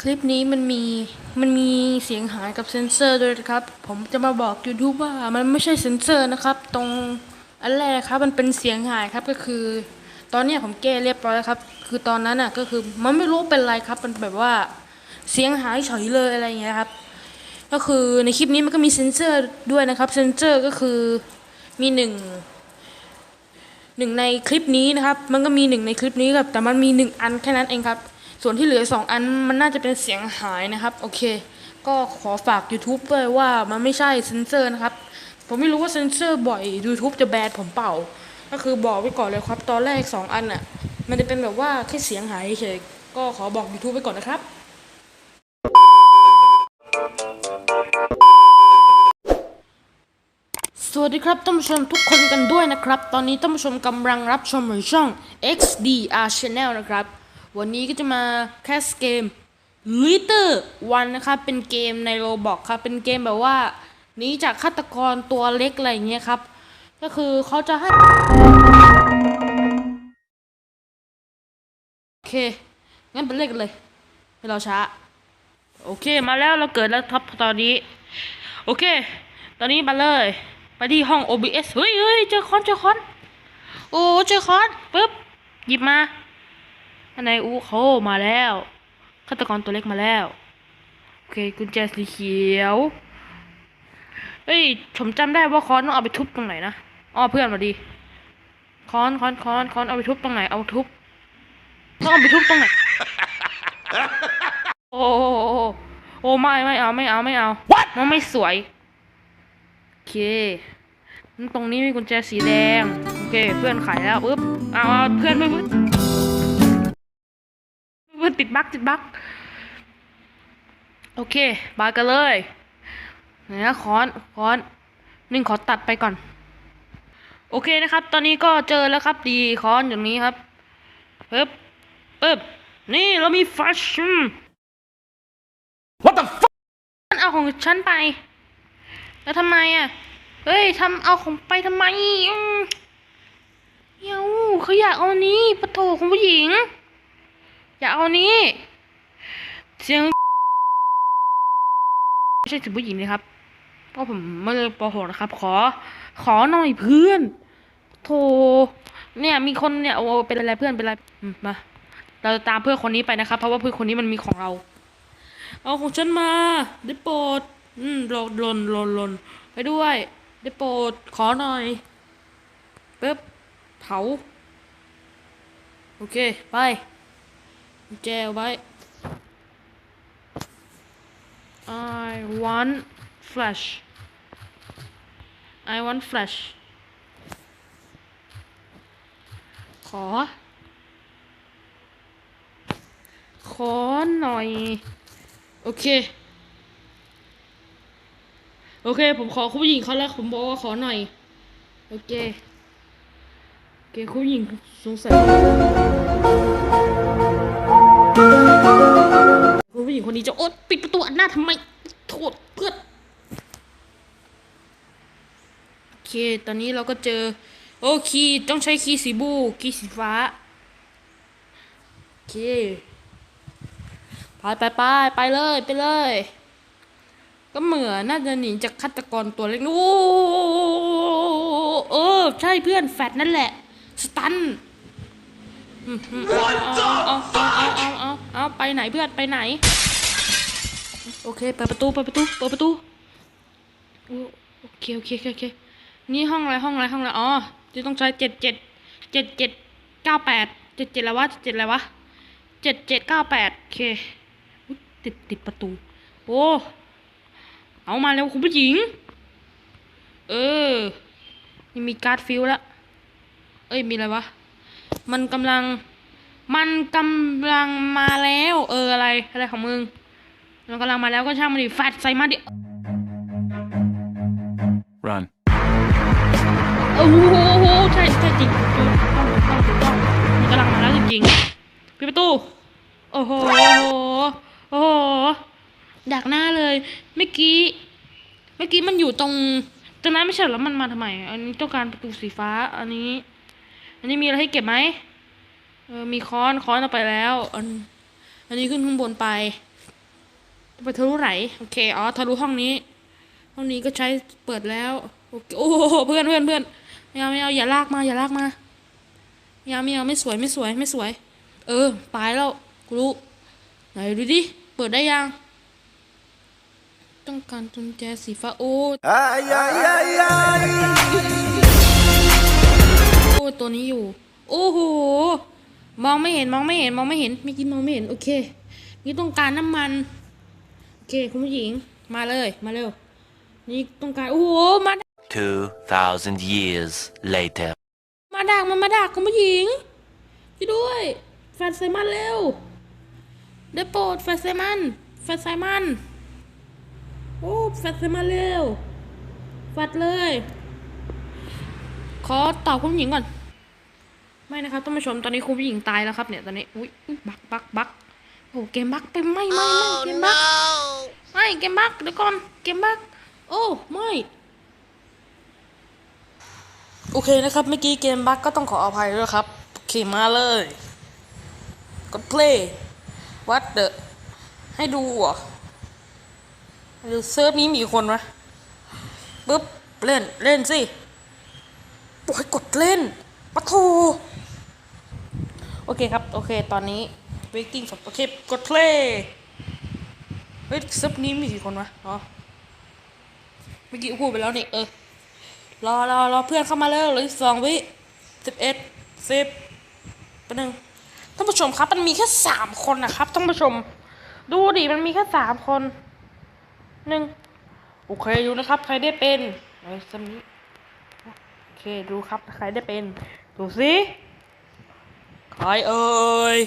คลิปนี้มันมีมันมีเสียงหายกับเซนเซอร์ด้วยนะครับ ผมจะมาบอก YouTube ว่ามันไม่ใช่เซนเซอร์นะครับ ตรงอันแรกครับมันเป็นเสียงหายครับก็คือ ตอนนี้ผมแก้เรียบร้อยแล้วครับ คือตอนนั้นอะก็คือมันไม่รู้เป็นไรครับ มันแบบว่าเสียงหายเฉยเลยอะไรอย่างเงี้ยครับ ก็คือในคลิปนี้มันก็มีเซนเซอร์ด้วยนะครับเซนเซอร์ก็คือมีหนึ่งหนึ่งในคลิปนี้นะครับ มันก็มีหนึ่งในคลิปนี้ครับแต่มันมีหนึ่งอันแค่นั้นเองครับ ส่วนที่เหลือสองอันมันน่าจะเป็นเสียงหายนะครับ โอเค ก็ขอฝาก YouTube ด้วยว่ามันไม่ใช่เซนเซอร์นะครับ ผมไม่รู้ว่าเซนเซอร์บ่อย YouTube จะแบนผมเปล่า ก็คือบอกไว้ก่อนเลยครับ ตอนแรกสองอันอะ มันจะเป็นแบบว่าแค่เสียงหายเฉยก็ขอบอก YouTube ไว้ก่อนนะครับสวัสดีครับท่านผู้ชมทุกคนกันด้วยนะครับ ตอนนี้ท่านผู้ชมกำลังรับชมช่อง XDR Channel นะครับ วันนี้ก็จะมาแคสเกม Litter One นะครับ เป็นเกมใน Roblox ครับ เป็นเกมแบบว่าหนีจากฆาตกรตัวเล็กอะไรเงี้ยครับ ก็คือเขาจะให้ โอเค งั้นไปเล่นกันเลยให้เราช้า โอเค มาแล้วเราเกิดแล้วท็อปตอนนี้ โอเค ตอนนี้มาเลย ไปที่ห้อง OBS เฮ้ยเฮ้ยเจอคอนเจอคอน โอ้ เจอคอน ปึ๊บ หยิบมา นไหนอู้เขามาแล้วฆาตกรตัวเล็กมาแล้วโอเคกุญแจสีเขียวเฮ้ยผมจำได้ว่าคอนต้องเอาไปทุบตรงไหนนะอ๋อเพื่อนมาดีคอนคอนคอนคอนเอาไปทุบตรงไหนเอาทุบต้องเอาไปทุบตรงไหนโอ้โหโอ้โหโอ้ไม่ไม่เอาไม่เอาไม่เอามันไม่สวยโอเคงั้นตรงนี้มีกุญแจสีแดงโอเค เพื่อนขายแล้วปึ๊บเอาเอาเพื่อนเพื่อน เพื่อนเพื่อนติดบั๊กติดบั๊กโอเคบายกันเลยไหนนะค้อนค้อนหนึ่งขอตัดไปก่อน โอเคนะครับ ตอนนี้ก็เจอแล้วครับดีค้อนอย่างนี้ครับปึ๊บปึ๊บนี่เรามีฟัชชั่น What the fuck? มันเอาของฉันไป แล้วทำไมอะ เฮ้ยทำเอาของไปทำไมอืมเดี๋ยวเขาอยากเอานี้ปะโถของผู้หญิง อย่าเอานี้เสียงไม่ใช่ถึงผู้หญิงเลยครับเพราะผมไม่ได้ปหกนะครับ ขอ ขอหน่อยเพื่อนโถเนี่ย มีคนเนี่ยโอ้เป็นอะไรเพื่อนเป็นอะไรมาเราจะตามเพื่อนคนนี้ไปนะครับ เพราะว่าเพื่อนคนนี้มันมีของเรา เอาของฉันมา ได้โปรดอืมหล่นหล่นหล่นหล่นไปด้วย ได้โปรดขอหน่อยปึ๊บเผาโอเค ไป แจเอาไว้ I want flash I want flash ขอ ขอหน่อย โอเค โอเค ผมขอคุณผู้หญิงเขาแล้วผมบอกว่าขอหน่อย โอเค โอเค คุณผู้หญิงสงสัย ญิงคนนี้จะโอ๊ตปิดประตูอันหน้าทำไมโทษเพื่อนโอเค ตอนนี้เราก็เจอ โอเคต้องใช้คีย์สีบูคีย์สีฟ้า โอเค ไปไปไปไปเลยไปเลย ก็เหมือนน่าจะหนีจากฆาตกรตัวเล็กโอ้เออ ใช่เพื่อนแฟดนั่นแหละ สตันเอาเอาเอาเอาเอาเอาไปไหนเพื่อนไปไหน โอเคเปิดประตูเปิดประตูเปิดประตูโอเคโอเคโอเคอเคนี่ห้องอะไรห้องอะไรห้องอะไรอ๋อจะต้องใช้เจ็ดเจ็ดเจ็ดเจ็ดเก้าแปดเจ็ดเจ็ดอะไรวะเจ็ดอะไรวะเจ็ดเจ็ดเก้าแปดโอเคติดติดประตู โอ้เอามาเร็วคุณผู้หญิง เออนี่มีการ์ดฟิลแล้วเอ้ยมีอะไรวะมันกำลัง มันกำลังมาแล้ว เอออะไรอะไรของมึง มันกำลังมาแล้วก็ช่างมันดิแฟดใส่มาดิ Run. โอ้โหใช่ใช่จริงถูกต้องถูกต้องถูกต้องมันกำลังมาแล้วจริงๆปิดประตู โอ้โห โอ้โหดักหน้าเลย เมื่อกี้ เมื่อกี้มันอยู่ตรงตรงนั้นไม่ใช่เหรอแล้วมันมาทำไม อันนี้ต้องการประตูสีฟ้า อันนี้ อันนี้มีอะไรให้เก็บไหมเออมีค้อนค้อนเอาไปแล้ว อัน อันนี้ขึ้นข้างบนไป ไปทะลุไหนโอเคอ๋อทะลุห้องนี้ ห้องนี้ก็ใช้เปิดแล้วโอเคโอ้โหเพื่อนเพื่อนเพื่อนไม่เอาไม่เอาอย่าลากมาอย่าลากมาไม่เอาไม่เอาไม่สวยไม่สวยไม่สวย เออตายแล้วกูรู้ไหนดูดิเปิดได้ยังต้องการกุญแจสีฟ้าโอ้ Ay, ay, ay, ay. โอ้ตัวนี้อยู่ โอ้โหมองไม่เห็นมองไม่เห็นมองไม่เห็นไม่อกินมองไม่เห็นโอเคนี่ต้องการน้ำมันโอ เคคุณผู้หญิงมาเลยมาเร็ว นี่ต้องการโอ้โหมาดัก2,000 years later. มาดักมันมาดักคุณผู้หญิงช่วยด้วยแฟนไซมันเร็วได้โปรดแฟนไซมันแฟนไซมันโอ้แฟนไซมันเร็วฟัดเลย ขอตอบคุณผู้หญิงก่อน ไม่นะครับท่านผู้ชมตอนนี้คุณผู้หญิงตายแล้วครับเนี่ยตอนนี้อุ้ยอุ๊ยบักบักบักโอ้เกมบักไปไม่ไม่ไม่เกมบักไม่ เกมบักเดี๋ยวก่อนเกมบักโอ้ไม่โอเคนะครับเมื่อกี้เกมบักก็ต้องขออภัยด้วยครับโอเคมาเลย กด play what the ให้ดูเหรอดูเซิร์ฟนี้มีคนวะปึ๊บเล่นเล่นสิโอ้ยกดเล่นปะโทโอเคครับ โอเค ตอนนี้ waiting for โอเค กด play เฮ้ยซับนี้มีกี่คนวะอ๋อเมื่อกี้พูดไปแล้วนี่เออรอรอรอเพื่อนเข้ามาแล้วเหลยสองวิสิบเอ็ดสิบเป็นหนึ่งท่านผู้ชมครับ มันมีแค่สามคนนะครับท่านผู้ชม ดูดิมันมีแค่สามคนหนึ่งโอเคดูนะครับ ใครได้เป็นไอ้ซัมนี้โอเคดูครับใครได้เป็น ดูสิใครเอ่ย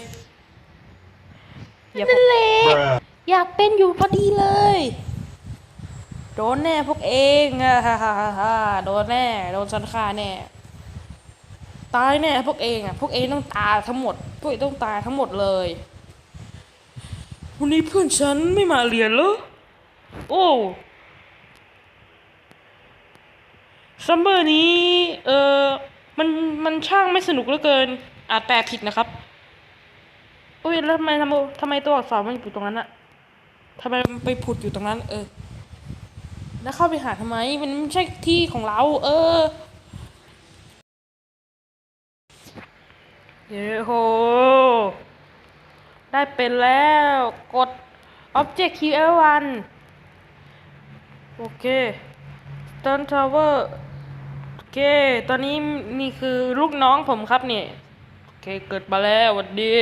อย่าเป็นเละ อยากเป็นอยู่พอดีเลย โดนแน่พวกเองอะฮ่าฮ่าฮ่าฮ่าโดนแน่ โดนฉันฆ่าแน่ ตายแน่พวกเองอะพวกเองต้องตายทั้งหมด พวกเองต้องตายทั้งหมดเลย วันนี้เพื่อนฉันไม่มาเรียนเหรอ โอ้ซัมเมอร์นี้ เออมัน มันช่างไม่สนุกเหลือเกิน อาจแปลผิดนะครับ อุ้ยแล้วทำไมทำไมทำไมตัวอักษรมันอยู่ตรงนั้นอะ ทำไมมันไปผุดอยู่ตรงนั้น เออ แล้วเข้าไปหาทำไม มันไม่ใช่ที่ของเรา เออเย้โห ได้เป็นแล้ว กด Object QL1 โอเค Stun Tower โอเค ตอนนี้นี่คือลูกน้องผมครับเนี่ย โอเค เกิดมาแล้วหวัดดี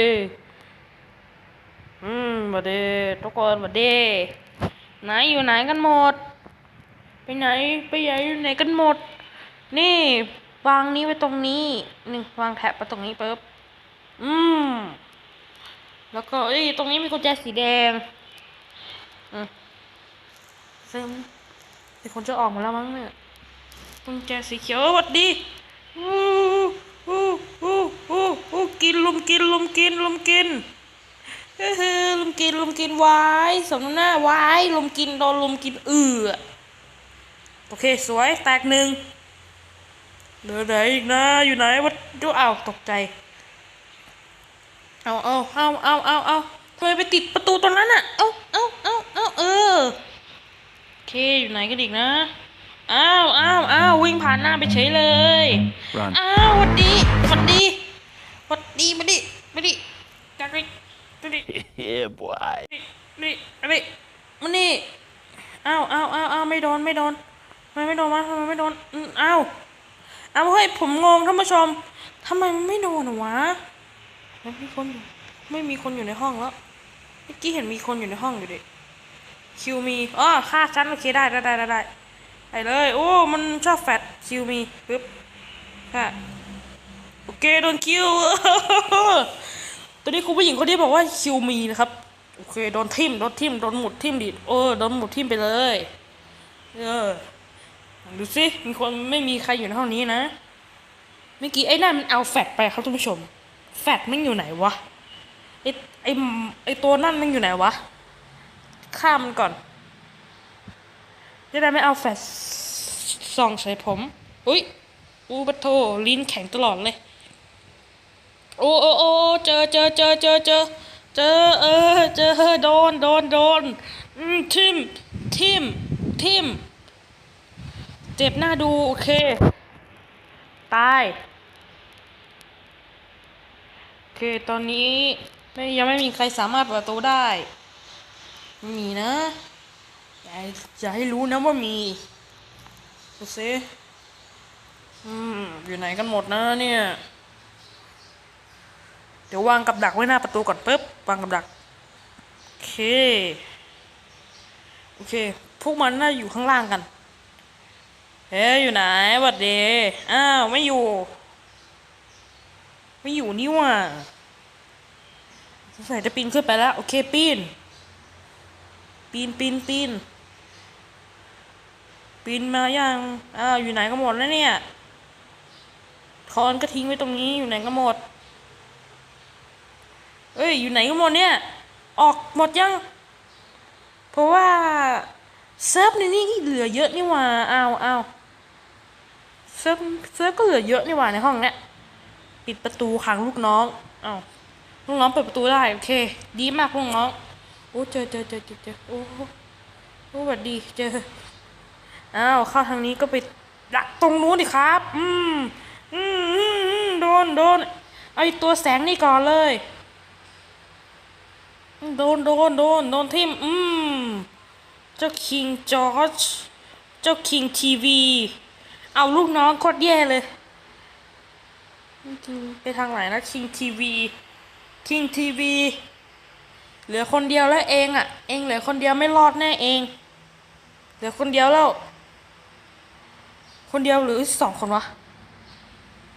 อืมหวัดดีทุกคนหวัดดีไหนอยู่ไหนกันหมด ไปไหนไปไหนอยู่ไหนกันหมด นี่วางนี้ไว้ตรงนี้นี่วางแท็บไว้ตรงนี้ปุ๊บอืมแล้วก็เอ้ยตรงนี้มีกุญแจสีแดงอืมซึ่งมีคนจะออกมาแล้วมั้งเนี่ยกุญแจสีเขียวสวัสดีอู้อู้อู้อู้อู้กินลมกินลมกินลมกิน ลุมกินลุมกินวายสมน้ำหน้าวายลุมกินโดนลุมกินเอือโอเคสวยแตกหนึ่งเหลือไหนอีกนะอยู่ไหนวะดูอ้าวตกใจเอาเอาเอาเอาเอาเอาทำไมไปติดประตูตรงนั้นอะเอาเอาเอาเอาเออโอเคอยู่ไหนกันอีกนะอ้าวอ้าวอ้าววิ่งผ่านหน้าไปเฉยเลย Run. อ้าวหวัดดีหวัดดีหวัดดีมาดิมาดิจักริมาดิ Yeah, boy. นี่อะไรมานี่อ้าวอ้าวอ้าวอ้าวไม่โดนไม่โดนทำไมไม่โดนวะทำไมไม่โดนอืมอ้าวอ้าวเฮ้ยผมงงท่านผู้ชมทำไมมันไม่โดนอะวะไม่มีคนอยู่ไม่มีคนอยู่ในห้องแล้วเมื่อกี้เห็นมีคนอยู่ในห้องอยู่ดิคิวมีอ๋อฆ่าฉันโอเคได้ได้ได้ได้ได้ไปเลยโอ้มันชอบแฟดคิวมีปึ๊บค่ะโอเคโดนคิว ตอนนี้คุณผู้หญิงคนนี้บอกว่าคิวมีนะครับโอเคโดนทิมโดนทิมโดนหมุดทิมดิเออโดนหมุดทิมไปเลยเออดูสิมีคนไม่มีใครอยู่ในห้องนี้นะเมื่อกี้ไอ้นั่นมันเอาแฟดไปครับท่านผู้ชม แฟดมันอยู่ไหนวะไอ้ไอ้ไอ้ตัวนั่นมันอยู่ไหนวะฆ่ามันก่อนจะได้ไม่เอาแฟดส่องใส่ผม อุ้ยอูปะโทลิ้นแข็งตลอดเลย โอ้โอ้โอ้เจอเจอเจอเจอเจอเจอเออเจอโดนโดนโดนทิมทิมทิมเจ็บหน้าดู โอเค ตาย โอเค ตอนนี้ไม่ยังไม่มีใครสามารถเปิดประตูได้ ไม่มีนะอย่าอย่าให้รู้นะว่ามีดูสิอืม อยู่ไหนกันหมดนะเนี่ย เดี๋ยววางกับดักไว้หน้าประตูก่อนปุ๊บวางกับดักโอเคโอเค พวกมันน่าอยู่ข้างล่างกันเฮ้ยอยู่ไหนวัดเดอ้าวไม่อยู่ ไม่อยู่นี่ว่าสงสัยจะปีนขึ้นไปแล้ว โอเคปีน ปีนปีนปีนปีนมายังอ้าวอยู่ไหนก็หมดแล้วเนี่ยทอนก็ทิ้งไว้ตรงนี้อยู่ไหนก็หมด เอ้ย อยู่ไหนก็หมดเนี่ย ออกหมดยัง เพราะว่าเซิร์ฟในนี้เหลือเยอะนี่ว่าอ้าวอ้าเซิร์ฟเซิร์ฟก็เหลือเยอะนี่ว่าในห้องเนี้ยปิดประตูขังลูกน้องเอาลูกน้องเปิดประตูได้โอเค ดีมากลูกน้องโอ้เจอเจอเจอเจอเจอโอ้โหโอ้สวัสดีเจออ้าวเข้าทางนี้ก็ไปดักตรงนู้นดิครับ อืมอืมอืมโดนโดนเอาไอตัวแสงนี่ก่อนเลย โดนโดนโดนโดนทิมอืมเจ้าคิงจอร์จเจ้าคิงทีวี เอาลูกน้องโคตรแย่เลยคิงไปทางไหนนะคิงทีวีคิงทีวีเหลือคนเดียวแล้วเองอะ เองเหลือคนเดียวไม่รอดแน่เอง เหลือคนเดียวแล้ว คนเดียวหรือสองคนวะ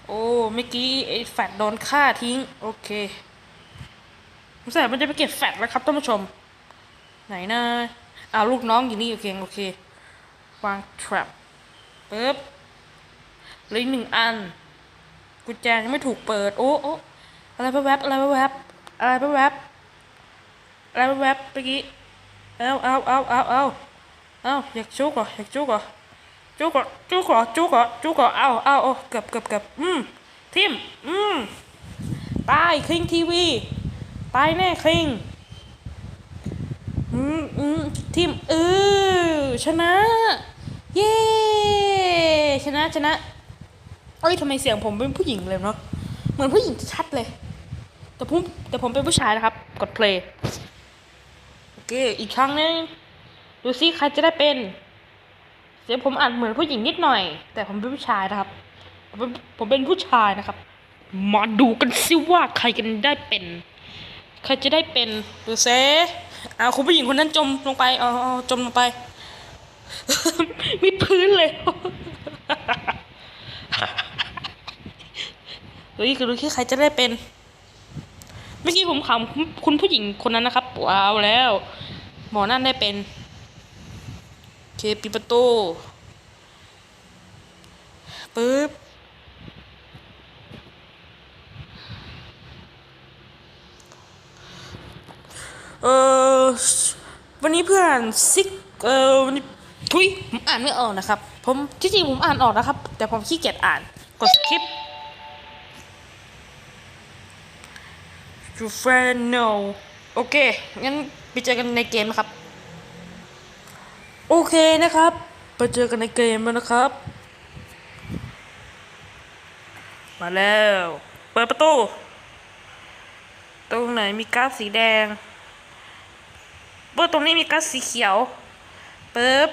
โอ้เมื่อกี้ไอ้แฟดโดนฆ่าทิ้ง โอเค ผมใส่มันจะไปเก็บแฟดแล้วครับท่านผู้ชม ไหนนะอ้าวลูกน้องอยู่นี่โอเคโอเค วาง trap ปึ๊บเหลืออีกหนึ่งอัน กุญแจยังไม่ถูกเปิด โอ้โอ้อะไรแวบอะไรแวบอะไรแวบอะไรแวบเมื่อกี้เอาเอาเอาเอาเอาเอาอยากจุกเหรออยากจุกเหรอจุกเหรอจุกเหรอจุกเหรอจุกเหรอเอาเอาเอาเกือบเกือบเกือบอืมทิมอืมตายคิงทีวี ตายแน่คิงอืมอืมทิมเออชนะ เย้ชนะชนะเอ้ยทำไมเสียงผมเป็นผู้หญิงเลยเนาะเหมือนผู้หญิงชัดเลย แต่ผมแต่ผมเป็นผู้ชายนะครับ กดเพลย์โอเคอีกครั้งนึงดูซิใครจะได้เป็นเสียงผมอ่านเหมือนผู้หญิงนิดหน่อย แต่ผมเป็นผู้ชายนะครับ ผมเป็นผมเป็นผู้ชายนะครับ มาดูกันซิว่าใครกันได้เป็น ใครจะได้เป็นดูเซเอาคุณผู้หญิงคนนั้นจมลงไปเอาเอจมลงไป มิดพื้นเลย เฮ้ยคือดูที่ใครจะได้เป็น เมื่อกี้ผมขำคุณผู้หญิงคนนั้นนะครับว้าวแล้ว หมอนั่นได้เป็นเคปิดประตูปึ๊บ เออวันนี้เพื่อนซิกเออวันนี้ทุยผมอ่านไม่ออกนะครับ ผมที่จริงผมอ่านออกนะครับ แต่ผมขี้เกียจอ่านกดสคริป Your friend no โอเค งั้นไปเจอกันในเกมนะครับ โอเคนะครับ ไปเจอกันในเกมแล้วนะครับ มาแล้ว เปิดประตู ตรงไหนมีก๊าซสีแดง ปิดตรงนี้มีก๊าซสีเขียวเปิบ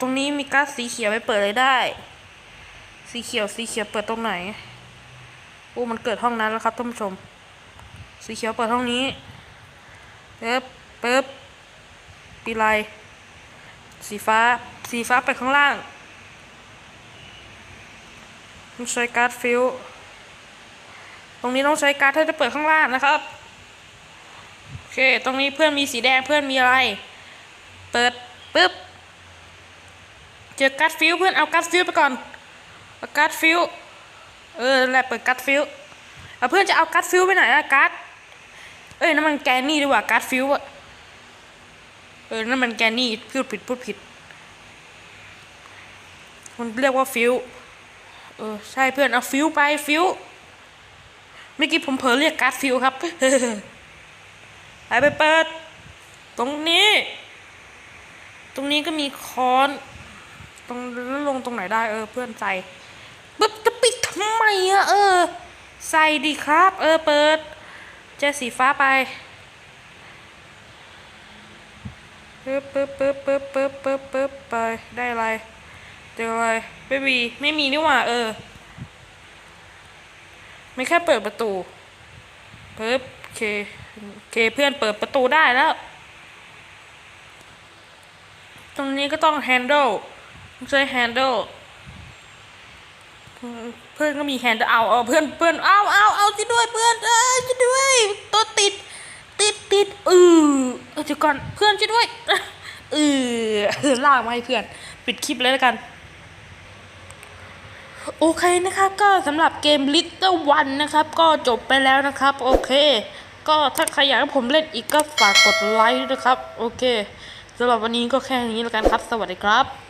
ตรงนี้มีก๊าซสีเขียวไปเปิดเลยได้ สีเขียวสีเขียวเปิดตรงไหนโอ้มันเกิดห้องนั้นแล้วครับท่านผู้ชม สีเขียวเปิดห้องนี้ปึ๊บปึ๊บปีไลสีฟ้าสีฟ้าไปข้างล่างต้องใช้การ์ดฟิลตรงนี้ต้องใช้การ์ดถ้าจะเปิดข้างล่างนะครับ เค ตรงนี้เพื่อนมีสีแดงเพื่อนมีอะไร เปิดปึ๊บ เจอการ์ดฟิลเพื่อนเอาการ์ดฟิลไปก่อนเอาการ์ดฟิลเออแหละเปิดการ์ดฟิลเอาเพื่อนจะเอาการ์ดฟิลไปไหนอะการ์ดเอ้ยนั่นมันแกนนี่ดีกว่าการ์ดฟิวอะเออนั่นมันแกนนี่พูดผิดพูดผิดมันเรียกว่าฟิวเออใช่เพื่อนเอาฟิวไปฟิวเมื่อกี้ผมเผลอเรียกการ์ดฟิวครับ ไปไปเปิด ตรงนี้ ตรงนี้ก็มีค้อน ตรงแล้วลงตรงไหนได้เออ เพื่อนใส่ปึ๊บจะปิดทำไมอะเออ ใส่ดีครับ เออเปิดเจอสีฟ้าไปปึ๊บปึ๊บปึ๊บปึ๊บปึ๊บปึ๊บปึ๊บไปได้อะไรเจออะไรไม่มีไม่มีนี่หว่าเออ ไม่แค่เปิดประตูปึ๊บโอเค โอเคเพื่อนเปิดประตูได้แล้ว ตรงนี้ก็ต้อง handle ใช้ handle เพื่อนก็มี handle เอาเอาเพื่อนเพื่อนเอาเอาเอาช่วยด้วยเพื่อนเอ้ยช่วยด้วยตัวติด ติดติดเออเออเดี๋ยวก่อนเพื่อนช่วยด้วยเออลากมาให้เพื่อน ปิดคลิปเลยแล้วกันโอเคนะครับ ก็สำหรับเกม Little One นะครับ ก็จบไปแล้วนะครับ โอเค ก็ถ้าใครอยากให้ผมเล่นอีกก็ฝากกดไลค์ด้วยนะครับ โอเคสำหรับวันนี้ก็แค่นี้แล้วกันครับ สวัสดีครับ